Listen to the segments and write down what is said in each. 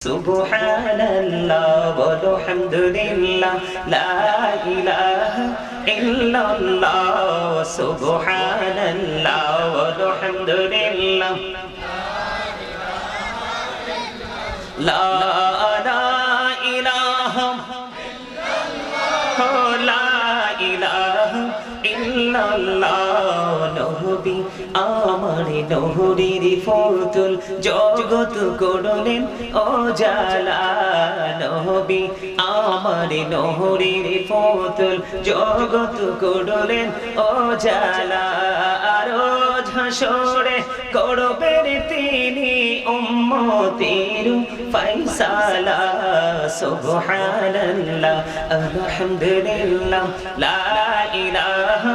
সুবহানাল্লাহ বলো হামদুলিল্লাহ লা ইলাহা ইল্লাল্লাহ সুবহানাল্লাহ বলো হামদুলিল্লাহ লা ইলাহা নবী আমার নহরির ফতুল জগত করলেন ও জালা নবী আমার নহরির ফতুল জগত করলেন ও আরও ঝাসরে করবেন তিনি উম্মতের ফাইসালা সুবহানাল্লাহ, আলহামদুলিল্লাহ, লা ইলাহা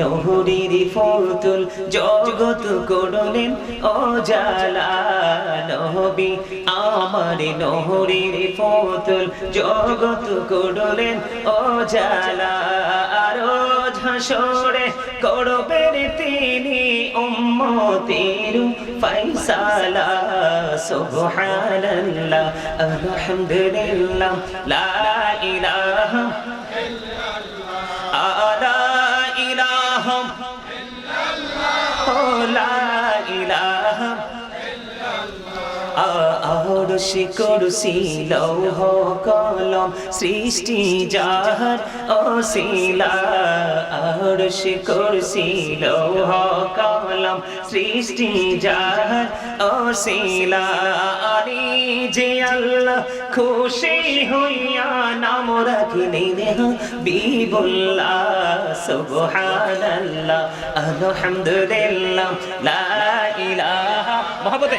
নহরির ফতুল জগত করলেন ও জালা নবী, আমার নহরির ফতুল জগত করলেন ও জালা আরও ঝাসরে করবেন তিনি উম্মতের ফাইসালা সুবহানাল্লাহ, আলহামদুলিল্লাহ, লা ইলাহা لا إله আরশি কুরসি লৌহ কলম, সৃষ্টি যাহার অশিলা আরশি কুরসি লৌহ কলম, সৃষ্টি যাহার অশিলা আনি যে আল্লাহ খুশি হইয়া নাম রাখিলেন বিবুল্লাহ সুবহানাল্লাহ, আলহামদুলিল্লাহ, লা ইলাহা। মহব্বতে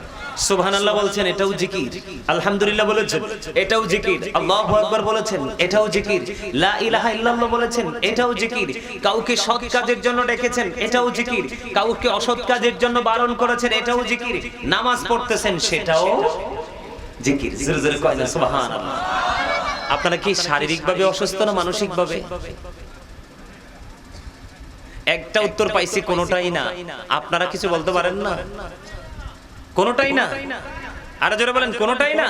সুবহানাল্লাহ বলছেন, এটাও জিকির। আলহামদুলিল্লাহ বলেছেন, এটাও জিকির। আল্লাহু আকবার বলেছেন, এটাও জিকির। লা ইলাহা ইল্লাল্লাহ বলেছেন, এটাও জিকির। কাউকে সৎ কাজের জন্য ডেকেছেন, এটাও জিকির। কাউকে অসৎ কাজের জন্য বারণ করেছেন, এটাও জিকির। নামাজ পড়তেছেন, সেটাও জিকির। জোরে জোরে কয় না, সুবহানাল্লাহ। আপনারা কি শারীরিকভাবে অসুস্থ না মানসিকভাবে? একটা উত্তর পাইছি, কোনোটাই না। আপনারা কিছু বলতে পারেন না? কোনোটাই না। আরও জোরে বলেন, কোনোটাই না?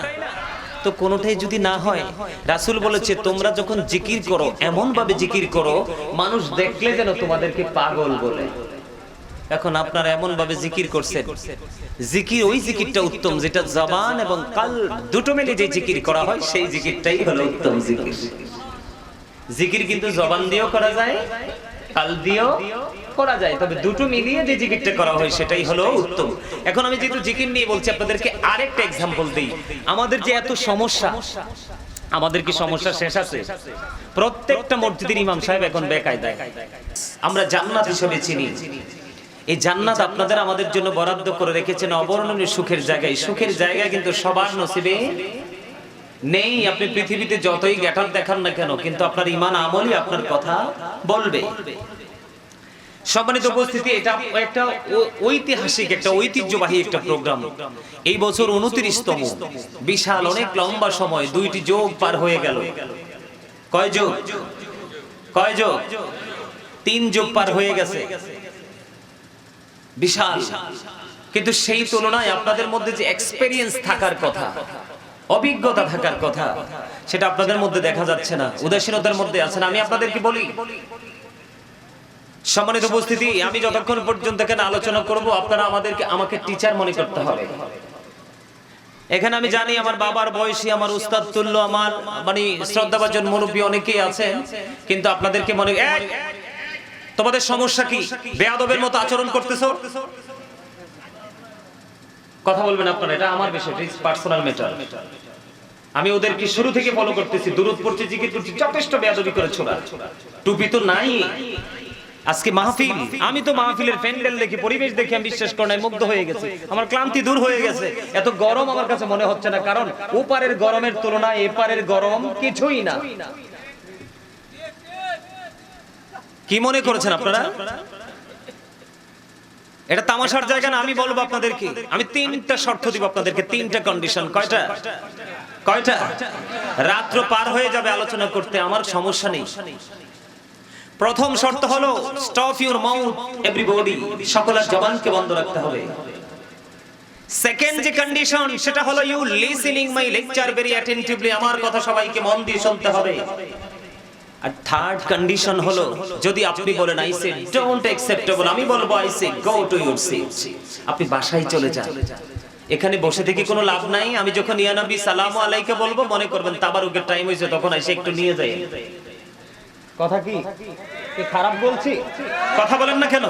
তো কোনোটাই যদি না হয়, রাসূল বলেছে, তোমরা যখন জিকির করো এমন ভাবে জিকির করো, মানুষ দেখলে যেন তোমাদেরকে পাগল বলে। এখন আপনারা এমন ভাবে জিকির করছেন। জিকির ওই জিকিরটা উত্তম, যেটা জবান এবং কাল দুটো মিলে যে জিকির করা হয়, সেই জিকিরটাই হলো উত্তম জিকির। জিকির কিন্তু জবান দিয়েও করা যায় কাল দিয়েও করা যায়, তবে দুটো মিলিয়ে যে জিকিরটা করা হয় সেটাই হলো উত্তম। এখন আমি যেহেতু জিকির নিয়ে বলছি, আপনাদেরকে আরেকটা এক্সাম্পল দিই। আমাদের যে এত সমস্যা, আমাদের কি সমস্যা শেষ আছে? প্রত্যেকটা মসজিদের ইমাম সাহেব এখন বেকায়দায়। আমরা জান্নাত হিসেবে চিনি। এই জান্নাত আপনাদের আমাদের জন্য বরাদ্দ করে রেখেছেন অবর্ণনীয় সুখের জায়গায়। সুখের জায়গায় কিন্তু সবার নসিবে নেই, আপনি পৃথিবীতে যতই গ্যাটার দেখান না কেন, কিন্তু আপনার ইমান আমলই আপনার কথা বলবে। সম্মানিত উপস্থিতি, এটা একটা ঐতিহাসিক, একটা ঐতিহ্যবাহী একটা প্রোগ্রাম এই বছর উনত্রিশতম, বিশাল, অনেক লম্বা সময়, দুইটি যোগ পার হয়ে গেল। কয় যোগ? কয় যোগ? তিন যোগ পার হয়ে গেছে। বিশাল। কিন্তু সেই তুলনায় আপনাদের মধ্যে যে এক্সপেরিয়েন্স থাকার কথা অভিজ্ঞতা থাকার কথা। সেটা আপনাদের মধ্যে দেখা যাচ্ছে না। উদাসীনতার মধ্যে আছেন। আমি আপনাদেরকে বলি, সম্মানিত উপস্থিতি, আমি যতক্ষণ পর্যন্ত এখানে আলোচনা করব, আপনারা আমাদেরকে, আমাকে টিচার মনে করতে হবে। এখানে আমি জানি আমার বাবার বয়সী, আমার উস্তাদ তুল্য, আমার মানে শ্রদ্ধাভাজন মুরব্বী অনেকেই আছেন। কিন্তু আপনাদেরকে মনে তোমাদের সমস্যা কি? বেয়াদবের মতো আচরণ করতেছো? কথা বলবেন আপনারা, এটা আমার বিষয় ইটস পার্সোনাল ম্যাটার আমি ওদেরকে শুরু থেকে ফলো করতেছি, দূরত পড়ছি, জিকির করছি, যথেষ্ট বেয়াদবি করে ছোড়া। টুপি তো নাই। আজকে মাহফিল, আমি তো মাহফিলের প্যান্ডেল দেখি, পরিবেশ দেখে, আমি বিশ্বাস করি নাই, মুগ্ধ হয়ে গেছে। আমার ক্লান্তি দূর হয়ে গেছে। এত গরম আমার কাছে মনে হচ্ছে না, কারণ ওপারের গরমের তুলনায় এপারের গরম কিছুই না। কি মনে করেছেন আপনারা? এটা তামাশার জায়গা না, আমি বলব আপনাদেরকে। আমি তিনটা শর্ত দিব আপনাদেরকে, তিনটা কন্ডিশন কয়টা? কয়টা? রাত্র পার হয়ে যাবে আলোচনা করতে, আমার সমস্যা নেই। প্রথম শর্ত হলো স্টপ ইউর মাউথ এভরিবডি সকলের জবানকে বন্ধ রাখতে হবে। সেকেন্ড যে কন্ডিশন সেটা হলো you listening my lecture very attentively আমার কথা সবাইকে মন দিয়ে শুনতে হবে। আর থার্ড কন্ডিশন হলো, যদি আপনি বলেন আই সে ডোন্ট অ্যাকসেপ্টেবল আমি বলব I say go to sit আপনি বাসায় চলে যান। এখানে বসে থেকে কোনো লাভ নাই। আমি যখন ইয়া নবী আলাইকে বলব, মনে করবেন টাইম হয়েছে, তখন একটু নিয়ে যাই কথা কি? খারাপ বলছি? কথা বলেন না কেন?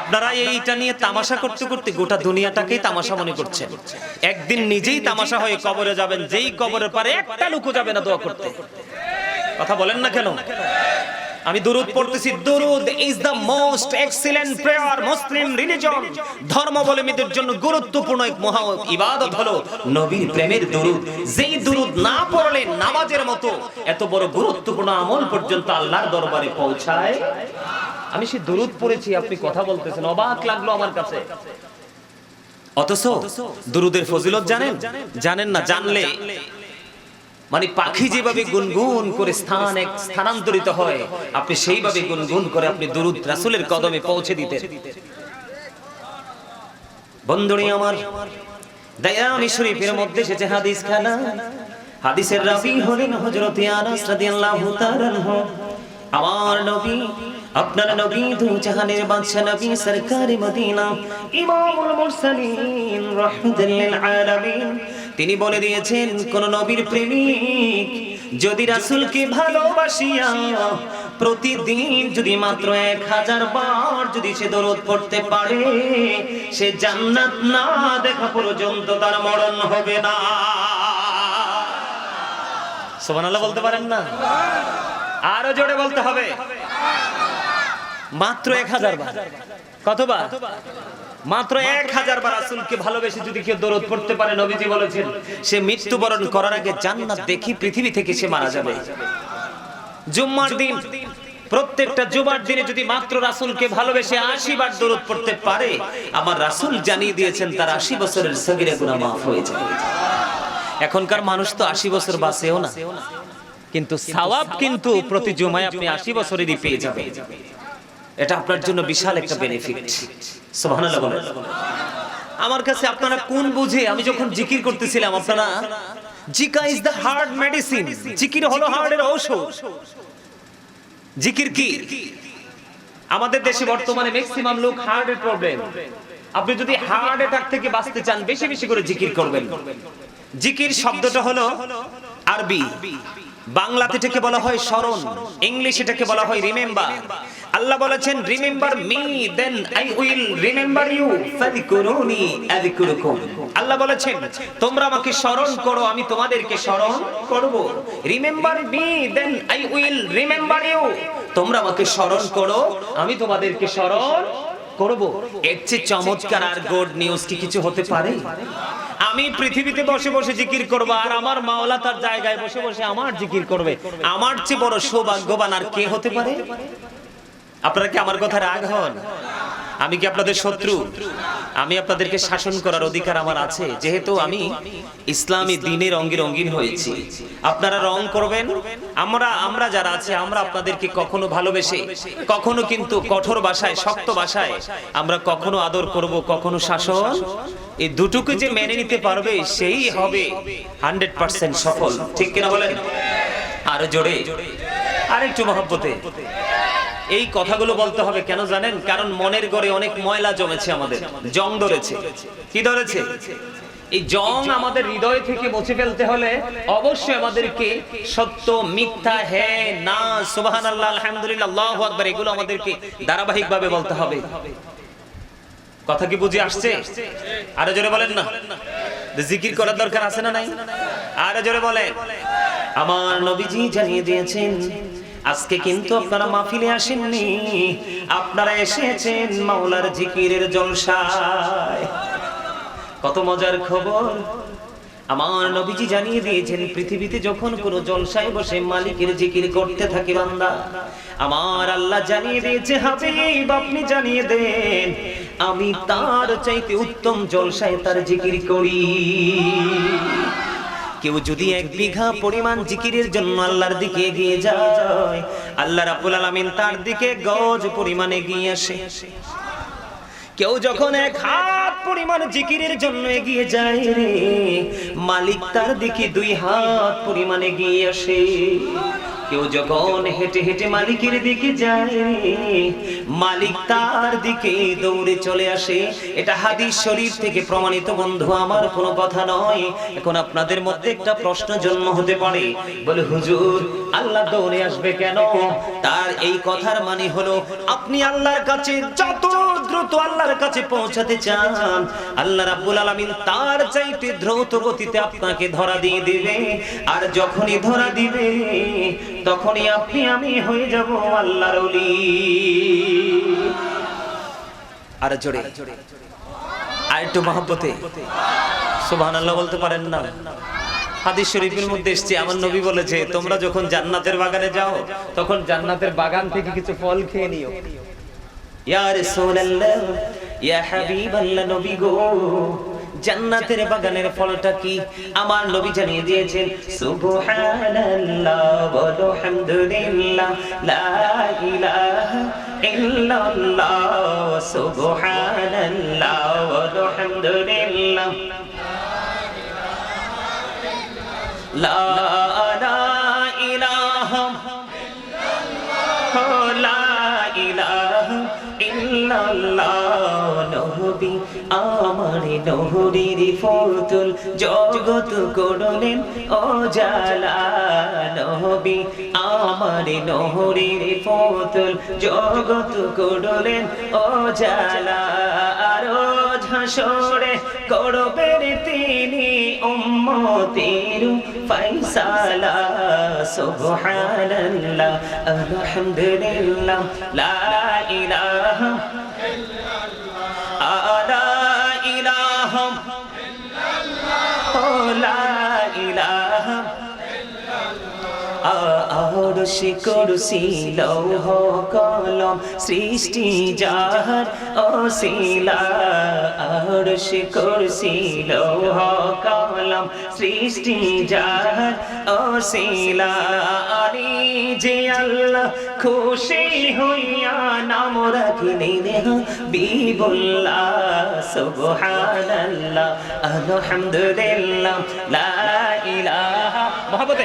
আপনারা এইটা নিয়ে তামাশা করতে করতে গোটা দুনিয়াটাকেই তামাশা মনে করছেন। একদিন নিজেই তামাশা হয়ে কবরে যাবেন, যেই কবরের পারে একটা যাবে না দোয়া করতে। কথা বলেন না কেন? আমি দুরুদ পড়তেছি দুরুদ is the most excellent prayer Muslim religion ধর্মাবলম্বীদের জন্য গুরুত্বপূর্ণ এক মহা ইবাদত হলো নবীর প্রেমের দুরুদ। যেই দুরুদ না পড়লে নামাজের মতো এত বড় গুরুত্বপূর্ণ আমল পর্যন্ত আল্লাহর দরবারে পৌঁছায়। আমি সে দুরুদ পড়েছি আপনি কথা বলতেছেন অবাক লাগল আমার কাছে। অথচ দুরুদের ফজিলত জানেন? জানেন না জানলে। মানে পাখি যেভাবে গুনগুন করে স্থান এক স্থানান্তরিত হয় আপনি সেইভাবে গুনগুন করে আপনি দুরুদ রাসুলের কদমে পৌঁছে দিতেন। বন্ধুরি আমার দয়ামি শরীফের মধ্যে এসেছে হাদিস খানা। হাদিসের রাবি হলেন হযরত আনাস রাদিয়াল্লাহু তাআলা আমার নবী আপনার নবী দু জাহানের বাদশা নবী সরকারি মদিনা, ইমামুল মুরসালিন রাহমাতুল আলামিন। তিনি বলে দিয়েছেন, কোন নবীর প্রেমিক যদি রাসূলকে ভালোবাসিয়া প্রতিদিন যদি মাত্র এক হাজার বার যদি সে দরদ পড়তে পারে, সে জান্নাত না দেখা পর্যন্ত তার মরণ হবে না। সুবহানাল্লাহ বলতে পারেন না? আরও জোরে বলতে হবে। মাত্র এক হাজার বার। কতবার? মাত্র এক হাজার বার রাসূলকে ভালোবেসে যদি কেউ দরদ পড়তে পারে নবীজি বলেছেন সে মৃত্যুবরণ করার আগে জান্নাত দেখি পৃথিবী থেকে সে মারা যাবে। জুম্মার দিন প্রত্যেকটা জুমার দিনে যদি মাত্র রাসুলকে ভালোবেসে আশি বার দরদ পড়তে পারে আমার রাসুল জানিয়ে দিয়েছেন তার আশি বছরের সগিরা গুনাহ মাফ হয়ে যাবে। এখনকার মানুষ তো আশি বছর বাঁচেও না। কিন্তু সওয়াব কিন্তু প্রতি জুমায় আপনি আশি বছরেরই পেয়ে যাবেন। এটা আপনার জন্য বিশাল একটা বেনিফিট আমার কাছে আপনারা কোন বুঝে আমি যখন জিকির করতেছিলাম, আপনারা, জিকা ইজ দ্য হার্ট মেডিসিন জিকির হলো হার্টের ঔষধ। জিকির কি? আমাদের দেশে বর্তমানে ম্যাক্সিমাম লোক হার্টের প্রবলেম আপনি যদি হার্ট অ্যাটাক থেকে বাঁচতে চান, বেশি বেশি করে জিকির করবেন। জিকির শব্দটা হলো আরবি। বাংলাতে এটাকে বলা হয় স্মরণ, ইংলিশ এটাকে বলা হয় রিমেম্বার আল্লাহ বলেছেন remember me then I will remember you ফাযকুরুনি আযকুরুকুম। আল্লাহ বলেছেন, তোমরা আমাকে স্মরণ করো, আমি তোমাদেরকে স্মরণ করব। Remember me then I will remember you তোমরা আমাকে স্মরণ করো, আমি তোমাদেরকে স্মরণ করব? এর চেয়ে চমৎকার আর গুড নিউজ কি কিছু হতে পারে? আমি পৃথিবীতে বসে বসে জিকির করব, আর আমার মাওলা তার জায়গায় বসে বসে আমার জিকির করবে। আমার চেয়ে বড় সৌভাগ্যবান আর কে হতে পারে? আপনারা কি আমার কথা রাগ হন? আমি কি আপনাদের শত্রু? আমি আপনাদেরকে শাসন করার অধিকার আমার আছে? যেহেতু আমি ইসলামী দিনের অঙ্গি রঙ্গিন হয়েছি। আপনারা রং করবেন? আমরা আমরা যারা আছে, আমরা আপনাদেরকে কখনো ভালোবেসে, কখনো কিন্তু কঠোর ভাষায়, শক্ত ভাষায় আমরা কখনো আদর করব, কখনো শাসন? এই দুটুকু যে মেনে নিতে পারবে, সেই হবে হান্ড্রেড পার্সেন্ট সফল। ঠিক কিনা বলেন? আরও জোরে। আরেকটু মহব্বতে। এই কথাগুলো বলতে হবে, কেন জানেন? কারণ মনের গড়ে অনেক ময়লা জমেছে আমাদের। জং ধরেছে। কি ধরেছে? এই জং আমাদের হৃদয় থেকে মুছে ফেলতে হলে অবশ্যই আমাদেরকে সত্য, মিথ্যা হ্যাঁ না সুবাহান আল্লাহ আলহামদুলিল্লাহ, আল্লাহু আকবার, এগুলো আমাদেরকে ধারাবাহিকভাবে বলতে হবে। কথা কি বুঝে আসছে? আরও জোরে বলেন না। জিকির করার দরকার আছে না নাই? আরও জোরে বলেন। আমার নবীজি জানিয়ে দিয়েছেন আজকে কিন্তু আপনারা মাহফিলে আসেননি। আপনারা এসেছেন মাওলার জিকিরের জলসায়। কত মজার খবর। আমার নবীজি জানিয়ে দিয়েছেন, পৃথিবীতে যখন কোনো জলসায় বসে মালিকের জিকির করতে থাকে বান্দা, আমার আল্লাহ জানিয়ে দিয়েছে, হাবিব, আপনি জানিয়ে দেন, আমি তার চাইতে উত্তম জলসায় তার জিকির করি। কেউ যদি এক বিঘা পরিমাণ জিকিরের জন্য আল্লাহর দিকে এগিয়ে যায়, আল্লাহ রাব্বুল আলামিন তার দিকে গজ পরিমাণে এগিয়ে আসে। কেউ যখন এক হাত পরিমাণ জিকিরের জন্য এগিয়ে যায়, মালিক তার দিকে দুই হাত পরিমাণে এগিয়ে আসে। কেউ যখন হেঁটে হেঁটে মালিকের দিকে যায়, মালিক তার দিকে দৌড়ে চলে আসে। এটা হাদিস শরীফ থেকে প্রমাণিত বন্ধু, আমার কোনো কথা নয়। এখন আপনাদের মধ্যে একটা প্রশ্ন জন্ম হতে পারে। বলে, হুজুর আল্লাহ দৌড়ে আসবে কেন? তার এই কথার মানে হলো, আপনি আল্লাহর কাছে যত দ্রুত আল্লাহর কাছে পৌঁছাতে চান, আল্লাহ রাব্বুল আলামিন তার চাইতে দ্রুত গতিতে আপনাকে ধরা দিয়ে দিবে। আর যখনই ধরা দিবে, তখনই আপনি আমি হয়ে যাব আল্লাহর ওলি। আর জোরে, আর একটু মহব্বতে। সুবহানাল্লাহ বলতে পারেন না? হাদিস শরীফের মধ্যে এসছে, আমার নবী বলেছে, তোমরা যখন জান্নাতের বাগানে যাও, তখন জান্নাতের বাগান থেকে কিছু ফল খেয়ে নিও। ইয়া রাসূলুল্লাহ, ইয়া হাবিবাল্লাহ নবী গো, জান্নাতের বাগানের ফলটা কি? আমার নবী জানিয়ে দিয়েছেন, সুবহানাল্লাহ লা ইলাহা ইল্লাল্লাহ, সুবহানাল্লাহ আমার নহরির ফতুল জগত করলেন ও জালা নবী আমার নহরির ফতুল জগত করলেন ও জালা আরও ঝাসরে করবেন তিনি উম্মতির ফাইসালা সুবহানাল্লাহ আলহামদুলিল্লাহ লা ইলাহা আরশি কুরসি লৌহ কলম সৃষ্টি যাহার অশিলা। আরশি কুরসি লৌহ কলম সৃষ্টি যাহার অশিলা। আনি যে আল্লাহ খুশি হইয়া নাম রাখিলেন বিবুল্লাহ। সুবহানাল্লাহ, আলহামদুলিল্লাহ, লা ইলাহা। মহব্বতে।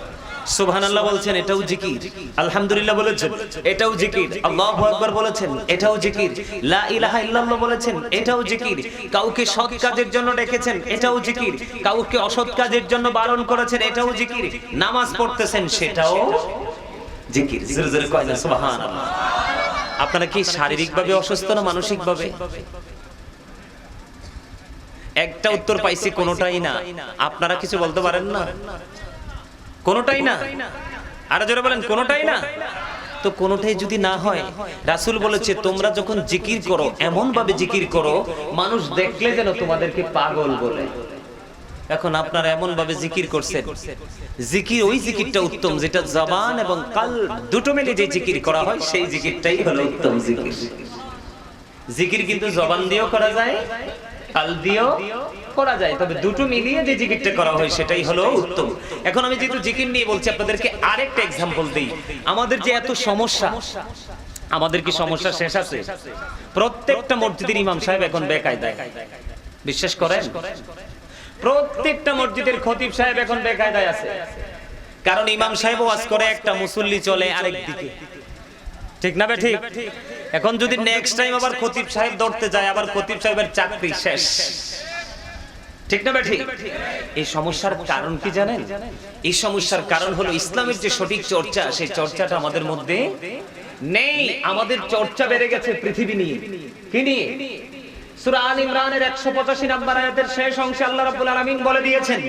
সুবহানাল্লাহ বলছেন, এটাও জিকির। আলহামদুলিল্লাহ বলেছেন, এটাও জিকির। আল্লাহু আকবার বলেছেন, এটাও জিকির। লা ইলাহা ইল্লাল্লাহ বলেছেন, এটাও জিকির। কাউকে সৎ কাজের জন্য ডেকেছেন, এটাও জিকির। কাউকে অসৎ কাজের জন্য বারণ করেছেন, এটাও জিকির। নামাজ পড়তেছেন, সেটাও জিকির। জোরে জোরে কয় না, সুবহানাল্লাহ। আপনারা কি শারীরিকভাবে অসুস্থ না মানসিকভাবে? একটা উত্তর পাইছি, কোনোটাই না। আপনারা কিছু বলতে পারেন না? কোনোটাই না। আরও জোরে বলেন, কোনোটাই না? তো কোনোটাই যদি না হয়, রাসূল বলেছে, তোমরা যখন জিকির করো এমন ভাবে জিকির করো, মানুষ দেখলে যেন তোমাদেরকে পাগল বলে। এখন আপনারা এমন ভাবে জিকির করছেন। জিকির ওই জিকিরটা উত্তম, যেটা জবান এবং কাল দুটো মিলে যে জিকির করা হয়, সেই জিকিরটাই হলো উত্তম জিকির। জিকির কিন্তু জবান দিয়েও করা যায় কাল দিয়েও করা যায়, তবে দুটো মিলিয়ে যে জিকিরটা করা হয় সেটাই হলো উত্তম। এখন আমি যেহেতু জিকির নিয়ে বলছি, আপনাদেরকে আরেকটা এক্সাম্পল দিই। আমাদের যে এত সমস্যা, আমাদের কি সমস্যা শেষ আছে? প্রত্যেকটা মসজিদের ইমাম সাহেব এখন বেকায়দায়। বিশ্বাস করেন? প্রত্যেকটা মসজিদের খতিব সাহেব এখন বেকায়দায় আছে। কারণ ইমাম সাহেব ওয়াজ করে একটা মুসল্লি চলে আরেক দিকে ঠিক না ঠিক? এখন যদি নেক্সট টাইম আবার খতিব সাহেব ধরতে যায়, আবার খতিব সাহেবের চাকরি শেষ। ঠিক না ঠিক? এই সমস্যার কারণ কি জানেন? এই সমস্যার কারণ হলো ইসলামের যে সঠিক চর্চা, সেই চর্চাটা আমাদের মধ্যে নেই। আমাদের চর্চা বেড়ে গেছে পৃথিবী নিয়ে। কি নিয়ে? সূরা আল ইমরানের 185 নম্বর আয়াতের শেষ অংশে আল্লাহ রাব্বুল আলামিন বলে দিয়েছেন,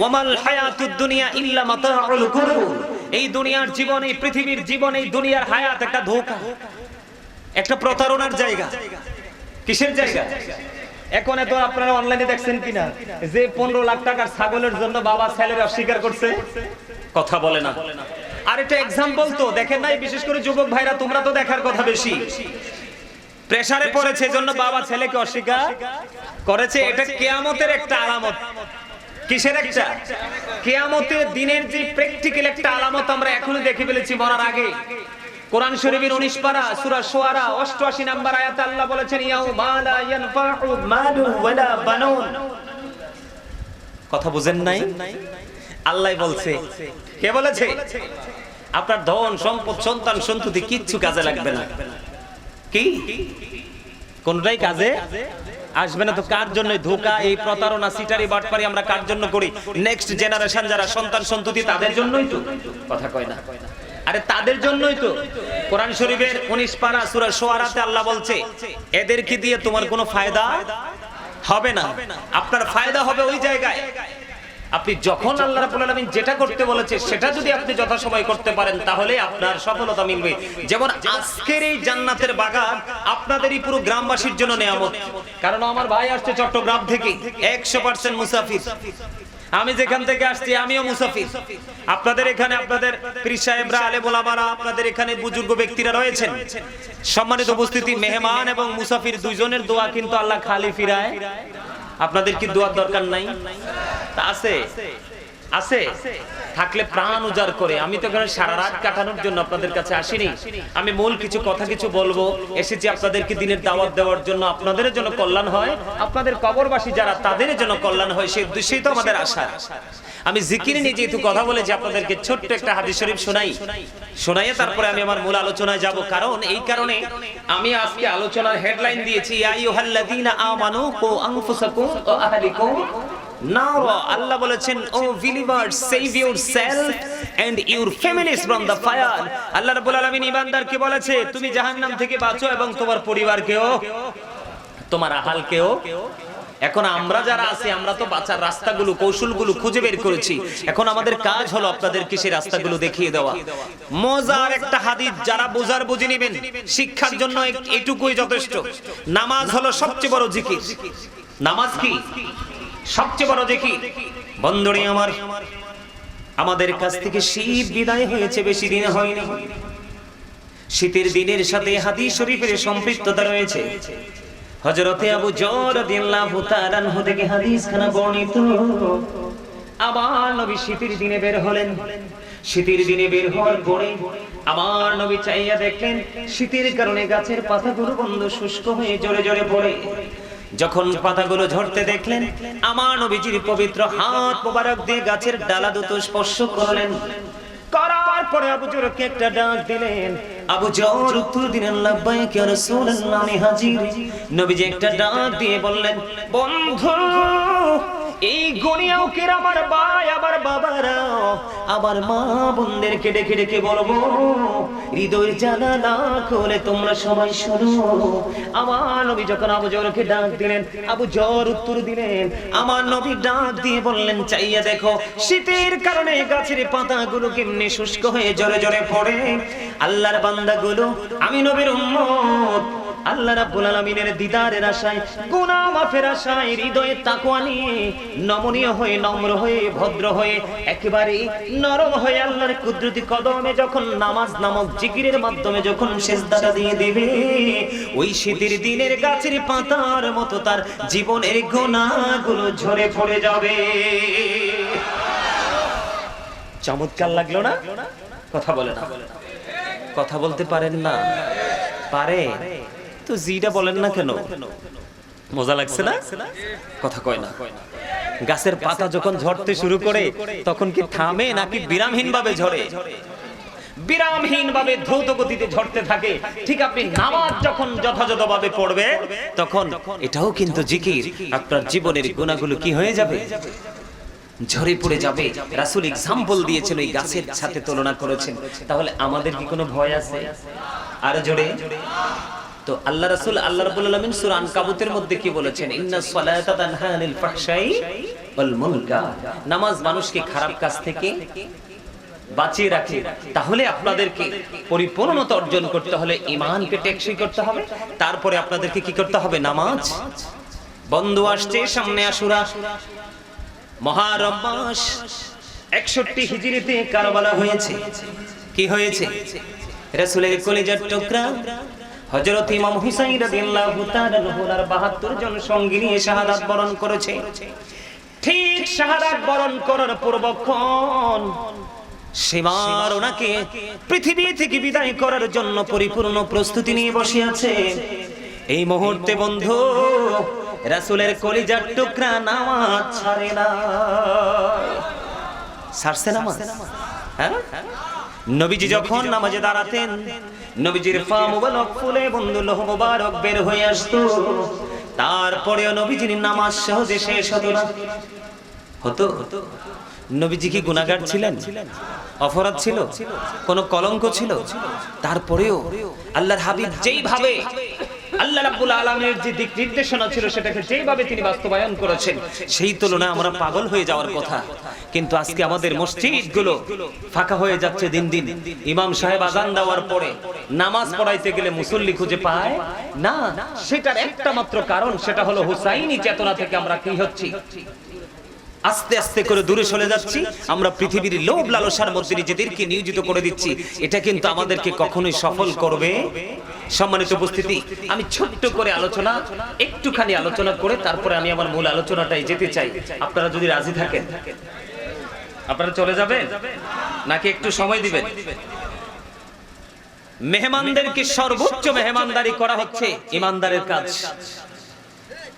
ওয়ামাল হায়াতুদ দুনিয়া ইল্লা মাতাউল গুরুর এই দুনিয়ার জীবন, এই পৃথিবীর জীবন, এই দুনিয়ার হায়াত একটা ধোঁকা, একটা প্রতারণার জায়গা। কিসের জায়গা? এখন এত আপনারা অনলাইনে দেখছেন কিনা, যে পনেরো লাখ টাকার ছাগলের জন্য বাবা ছেলের অস্বীকার করছে। কথা বলে না। আর একটা এক্সাম্পল তো, দেখেন নাই, বিশেষ করে যুবক ভাইরা, তোমরা তো দেখার কথা বেশি। প্রেসারে পড়েছে জন্য বাবা ছেলেকে অস্বীকার করেছে, এটা কেয়ামতের একটা আলামত। কিসের একটা? কেয়ামতের দিনের যে প্র্যাকটিক্যাল একটা আলামত আমরা এখনও দেখে ফেলেছি মরার আগে। কোরআন শরীফের 19 পারা, সূরা শুআরা 88 নাম্বার আয়াতে আল্লাহ বলেছেন কথা বুঝেন নাই? আল্লাহ বলছে, কে বলেছে? আপনার ধন, সম্পদ, সন্তান, সন্ততি কিচ্ছু কাজে লাগবে না। কি? কোনটাই কাজে? আসবে না তো কার জন্য ধোকা? এই প্রতারণা সিটারি বাটপারি আমরা কার জন্য করি? নেক্সট জেনারেশন যারা সন্তান সন্ততি, তাদের জন্যই তো। কথা কয় না। আরে তাদের জন্যই তো। কোরআন শরীফের 19 পারা সুরা সোয়ারাতে আল্লাহ বলছে, এদেরকে দিয়ে তোমার কোনো ফায়দা হবে না। আপনার ফায়দা হবে ওই জায়গায়। আপনি যখন আল্লাহ রাব্বুল আলামিন যেটা করতে বলেছে সেটা যদি আপনি যথাসময়ে করতে পারেন তাহলে আপনার সফলতা মিলবে। যেমন আজকের এই জান্নাতের বাগান আপনাদেরই পুরো গ্রামবাসীর জন্য নেয়ামত। কারণ আমার ভাই আসছে চট্টগ্রাম থেকে 100% মুসাফির। আমি যেখান থেকে আসছি আমিও মুসাফির। আপনাদের এখানে আপনাদের পীর সাহেবরা আলে ওলামারা আপনাদের এখানে বুজুর্গ ব্যক্তিরা রয়েছেন। সম্মানিত উপস্থিতি মেহমান এবং মুসাফির দুইজনের দোয়া কিন্তু আল্লাহ খালি ফিরায়। আপনাদের কি দোয়ার দরকার নাই? তা আছে? আছে। থাকলে প্রাণ উজাড় করে। আমি তো এখানে সারা রাত কাটানোর জন্য আপনাদের কাছে আসিনি। আমি মূল কিছু কথা কিছু বলব। এসেছি আপনাদেরকে দিনের দাওয়াত দেওয়ার জন্য? আপনাদের জন্য কল্যাণ হয়? আপনাদের কবরবাসী যারা তাদের জন্য কল্যাণ হয় সেই উদ্দেশ্যেই তো আমাদের আশা আমি জিকির নিয়ে যেহেতু কথা বলেছি আপনাদেরকে ছোট্ট একটা হাদিস শরীফ শোনাই। শোনাইয়ে তারপরে আমি আমার মূল আলোচনায় যাব কারণ এই কারণে আমি আজকে আলোচনার হেডলাইন দিয়েছি ইয়া আইয়ুহাল্লাযীনা আমানু কু আনফুসাকুম ওয়া আহলিকুম আল্লাহ বলেছেন O save and families from the fire Allah রাব্বুল আলামিন ঈমানদারকে বলেছে তুমি জাহান্নাম থেকে বাঁচো এবং তোমার পরিবারকেও তোমার আহালকেও এখন আমরা যারা আছি, আমরা তো বাঁচার রাস্তাগুলো, কৌশলগুলো খুঁজে বের করেছি। এখন আমাদের কাজ হলো আপনাদেরকে সেই রাস্তাগুলো দেখিয়ে দেওয়া। মজার একটা হাদিস, যারা বোঝার বুঝে নেবেন, শিক্ষার জন্য এটুকুই যথেষ্ট। নামাজ হলো সবচেয়ে বড় জিকির। নামাজ কি? সবচেয়ে বড় জিকির। বন্ধুরে আমার, আমাদের কাছ থেকে শীত বিদায় হয়েছে, বেশি দিন হয়নি। শীতের দিনের সাথে হাদিস শরীফের সম্পৃক্ততা রয়েছে। হযরতে আবু জর রাদিয়াল্লাহু তাআলা আনহু থেকে হাদিস বর্ণিত। আবার নবী শীতের দিনে বের হলেন। শীতের দিনে বের হওয়ার পরে আমার নবী চাইয়া দেখলেন, শীতের কারণে গাছের পাতাগুলো বন্ধ শুষ্ক হয়ে জোরে জোরে পড়ে। যখন পাতাগুলো ঝরতে দেখলেন, আমার নবীজির পবিত্র হাত মোবারক দিয়ে গাছের ডালা দুটো স্পর্শ করলেন। করার পরে আবু জরকে একটা ডাক দিলেন, আবু জর উত্তর দিলেন লাব্বাইক ইয়া রাসূলুল্লাহ আমি হাজির। নবীজি একটা ডাক দিয়ে বললেন, বন্ধু এই গনিয়াও কের আমার ভাই আবার বাবারাও আবার মা বোনদেরকে ডেকে ডেকে বলব, হৃদয়ের জানা না খোলে তোমরা সবাই শোনো। আমার নবী যখন আবু জরকে ডাক দিলেন, আবু জর উত্তর দিলেন, আমার নবী ডাক দিয়ে বললেন, চাইয়া দেখো, শীতের কারণে গাছের পাতাগুলো কেমনে শুষ্ক হয়ে জরে জরে পড়ে। আল্লাহর বান্দাগুলো, আমি নবীর উম্মত আল্লাহ রাব্বুল আলামিনের দিদারের আশায়, গুনাহ মাফের আশায়, হৃদয়ে তাকওয়া নিয়ে নমনীয় হয়ে, নম্র হয়ে, ভদ্র হয়ে একেবারে নরম হয়ে আল্লাহর কুদরতি কদমে যখন নামাজ নামক জিকিরের মাধ্যমে যখন সেজদাটা দিয়ে দেবে, ওই শীতের দিনের গাছের পাতার মতো তার জীবনের গুনাহগুলো ঝরে পড়ে যাবে। চমৎকার লাগল না? কথা বলে না। কথা বলতে পারেন না। পারে। তো জিটা বলেন না কেন? মজা লাগছে না? কথা কয় না। গাছের পাতা যখন ঝরতে শুরু করে, তখন কি থামে নাকি বিরামহীন ভাবে ঝরে পড়বে তখন এটাও কিন্তু জিকির। আপনার জীবনের গুণাগুলো কি হয়ে যাবে? ঝরে পড়ে যাবে। রাসূল গাছের সাথে তুলনা করেছেন। তাহলে আমাদের কি কোনো ভয় আছে? আর জোরে। তো আল্লাহ রাসূল, আল্লাহ রাব্বুল আলামিন সূরা আনকাবুতের মধ্যে কি বলেছেন? ইন্নাস সালাতা নামাজ মানুষকে খারাপ কাজ থেকে বাঁচিয়ে রাখে। তাহলে আপনাদেরকে পরিপূর্ণতা অর্জন করতে হলে ইমানকে টেকসই করতে হবে। তারপরে আপনাদেরকে কি করতে হবে? নামাজ। বন্ধু আসছে, সামনে আসুরা মহারম মাস। একষট্টি হিজরিতে কারবালা হয়েছে। কি হয়েছে? রাসূলের কলিজার টুকরা। হযরত ইমাম হুসাইন রাদিয়াল্লাহু তাআলা নহর 72 জন সঙ্গী নিয়ে শাহাদাত বরণ করেছে। ঠিক শাহাদাত বরণ করার পূর্বক্ষণ সীমার ওনাকে পৃথিবী থেকে বিদায় করার জন্য পরিপূর্ণ প্রস্তুতি নিয়ে বসে আছে। এই মুহূর্তে বন্ধু, রাসূলের কলিজার টুকরা নামাজ ছাড়ে না। ছাড়ছে নামাজ? হ্যাঁ? নবীজি যখন নামাজে দাঁড়াতেন নবীজির পা মুবারক ফুলে বন্ধু লোহ মুবারক বের হয়ে আসতো। তারপরেও নবীজির নামাজ সহজে শেষ হতো না। হতো? নবীজি কি গুনাহগার ছিলেন? অপরাধ ছিল? কোন কলঙ্ক ছিল? তারপরেও আল্লাহর হাবিব যেইভাবে আল্লাহ রাব্বুল আলামিনের যে দিক নির্দেশনা ছিল সেটাকে যেইভাবে তিনি বাস্তবায়ন করেছেন, সেই তুলনায় আমরা পাগল হয়ে যাওয়ার কথা। কিন্তু আজকে আমাদের মসজিদগুলো ফাঁকা হয়ে যাচ্ছে দিন দিন। ইমাম সাহেব আজান দেওয়ার পরে নামাজ পড়াইতে গেলে মুসল্লি খুঁজে পায়, না, সেটার একটা মাত্র কারণ, সেটা হলো হুসাইনি চেতনা থেকে আমরা কি হচ্ছি? আস্তে আস্তে করে দূরে সরে যাচ্ছি, আমরা পৃথিবীর লোভ লালসার মধ্যে নিজেদেরকে নিয়োজিত করে দিচ্ছি। এটা কিন্তু আমাদেরকে কখনোই সফল করবে সম্মানিত উপস্থিতি, আমি ছোট্ট করে আলোচনা, একটুখানি আলোচনা করে তারপরে আমি আমার মূল আলোচনাটাই যেতে চাই। আপনারা যদি রাজি থাকেন। আপনারা চলে যাবেন? নাকি একটু সময় দিবেন? মেহমানদেরকে সর্বোচ্চ মেহমানদারি করা হচ্ছে ইমানদারের কাজ।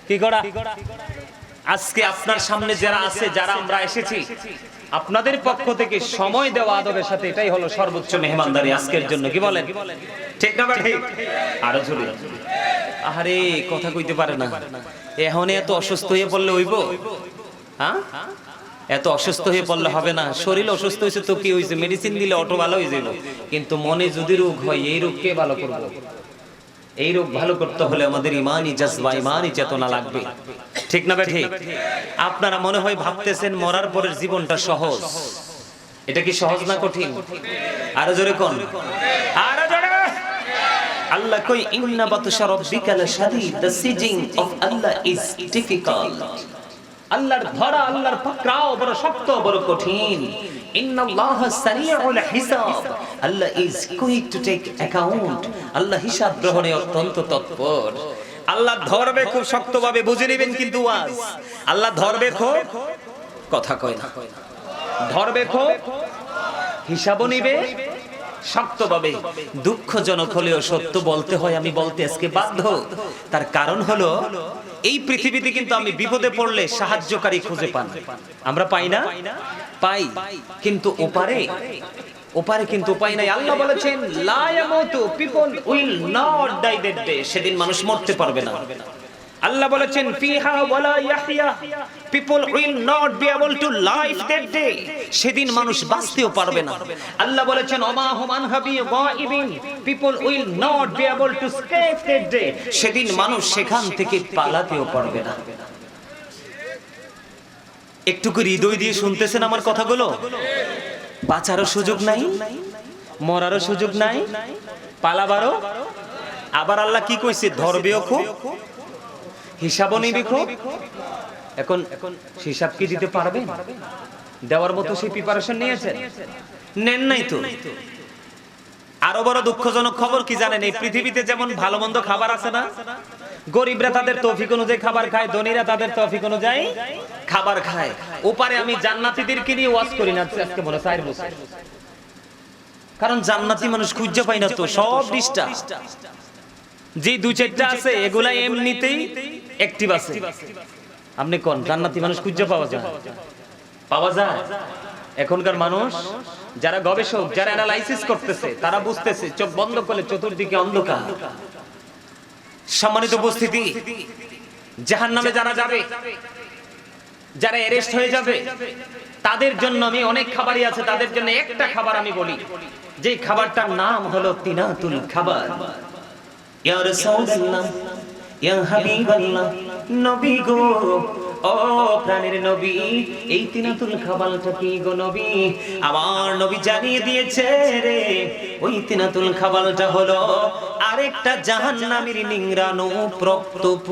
কি করা? আজকে আপনার সামনে যারা আছে, যারা আমরা এসেছি আপনাদের পক্ষ থেকে সময় দেওয়া আদবের সাথে এটাই হলো সর্বোচ্চ মেহমানদারি আজকের জন্য। কি বলেন? ঠিক না ঠিক। আরও জোরে। আরে কথা কইতে পারে না। এখন এত অসুস্থ হয়ে পড়লে হইব? হ্যাঁ? এত অসুস্থ হয়ে পড়লে হবে না। শরীর অসুস্থ হয়েছে তো কি হয়েছে মেডিসিন দিলে অটো ভালো হয়ে যাবে কিন্তু মনে যদি রোগ হয় এই রোগ কে ভালো করবে? এই রোগ ভালো করতে হলে আমাদের ইমানই জজবা ইমানই চেতনা লাগবে। ঠিক না ঠিক আপনারা মনে হয় ভাবতেছেন মরার পরের জীবনটা সহজ। এটা কি সহজ না কঠিন? আরও জোরে কোন? আল্লাহ কই, ইন্না বাতশা রাব্বিকা লাশাদীদ the seizing of Allah is difficult আল্লাহর ধরা, আল্লাহর পাকড়াও বড় শক্ত, বড় কঠিন। Allah is quick to take account Allah হিসাব গ্রহণে অত্যন্ত তৎপর। আল্লাহ ধরবে খুব শক্তভাবে, বুঝে নেবেন কিন্তু ওয়াজ। আল্লাহ ধরবে খুব কথা কয় না। ধরবে খুব হিসাবও নিবে, শক্তভাবে। দুঃখজনক হলেও সত্য বলতে হয়, আমি বলতে আজকে বাধ্য। তার কারণ হলো, এই পৃথিবীতে কিন্তু আমি বিপদে পড়লে সাহায্যকারী খুঁজে পান। আমরা পাই না? পাই। কিন্তু ওপারে ওপারে কিন্তু উপায় নাই। আল্লাহ বলেছেন, লা people will not die that day, সেদিন মানুষ মরতে পারবে না। আল্লাহ বলেছেন, ফিহা ওয়ালা people will not be able to live that day, সেদিন মানুষ বাঁচতেও পারবে না। আল্লাহ বলেছেন, ওমা হুমান হাবি গাইবিন people will not be able to escape that day, সেদিন মানুষ সেখান থেকে পালাতেও পারবে না। একটু হৃদয় দিয়ে শুনতেছেন আমার কথাগুলো? বাঁচারও সুযোগ নাই মরারও সুযোগ নাই পালাবারও। আবার আল্লাহ কি কইছে? ধরবেও খুব হিসাবও নিবি খুব এখন এখন হিসাব কি দিতে পারবে দেওয়ার মতো সেই প্রিপারেশন নিয়েছেন? নেন নাই তো? আরও বড় দুঃখজনক খবর কি জানেন? এই পৃথিবীতে যেমন ভালো মন্দ খাবার আছে না গরিবরা তাদের তৌফিক অনুযায়ী খাবার খায়, ধনীরা তাদের তৌফিক অনুযায়ী খাবার খায়। ওপারে আমি জান্নাতীদেরকে নিয়ে ওয়াজ করি না, আজকে বলে চার বছর কারণ জান্নাতি মানুষ খুঁজে পাই না তো, সব ডিস্টা যে দুই চারটা আছে, এগুলা এমনিতেই অ্যাক্টিভ আছে। আপনি কোন? জান্নাতি মানুষ খুঁজে পাওয়া যায়। পাওয়া যায়। এখনকার মানুষ, যারা গবেষক, যারা অ্যানালাইসিস করতেছে, তারা বুঝতেছে, চোখ বন্ধ করলে চতুর্দিকে অন্ধকার। সম্মানিত উপস্থিতি জাহান নামে যারা যাবে, যারা অ্যারেস্ট হয়ে যাবে, তাদের জন্য আমি অনেক খাবারই আছে, তাদের জন্য একটা খাবার আমি বলি। যে খাবারটার নাম হলো তিনাতুল খাবার। ইয়া রাসূলুল্লাহ, ইয়া হাবিবাল্লাহ, নবী গো ও প্রাণের নবী, এই তিনাতুল খাবারটা কি গো নবী? আমার নবী জানিয়ে দিয়েছে রে, ওই তিনাতুল খাবারটা হলো আরেকটা জাহান্নামের নিংরানো প্রক্তপুজ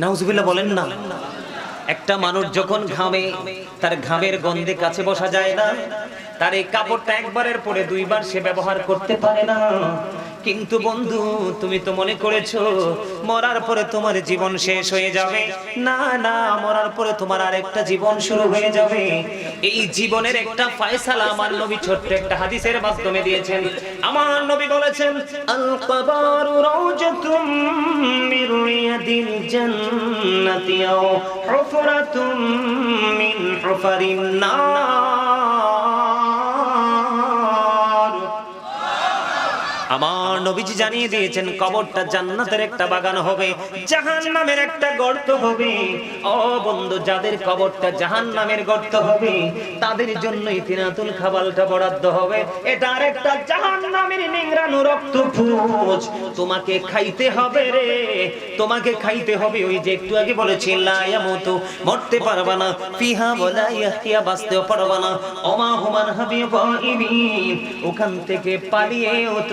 নাউজুবিল্লাহ বলেন না, একটা মানুষ যখন ঘামে, তার ঘামের গন্ধে কাছে বসা যায় না, তার এই কাপড়টা একবারের পরে দুইবার সে ব্যবহার করতে পারে না। কিন্তু বন্ধু, তুমি তো মনে করেছ, মরার পরে তোমার জীবন শেষ হয়ে যাবে। না না, মরার পরে তোমার আরেকটা জীবন শুরু হয়ে যাবে। এই জীবনের একটা ফয়সালা আমার নবী ছোট্ট একটা হাদিসের মাধ্যমে দিয়েছেন। আমার নবী বলেছেন আল মির মিন নার। নবীজি জানিয়ে দিয়েছেন, কবরটা জান্নাতের একটা বাগান হবে, জাহান্নামের একটা গর্ত হবে। ও বন্ধু, যাদের কবরটা জাহান্নামের গর্ত হবে, তাদের জন্যই তিনাতুল খাবালটা বরাদ্দ হবে। এটা আরেকটা জাহান্নামের নিংরানো রক্ত ফুজ তোমাকে খাইতে হবে রে, তোমাকে খাইতে হবে। ওই যে একটু আগে বলেছি লায়ামতু মরতে পারবা না। ফিহা বলা ইয়াহিয়া বাঁচতেও পারবা না। অমা হুমান হাবি ওখান থেকে পালিয়ে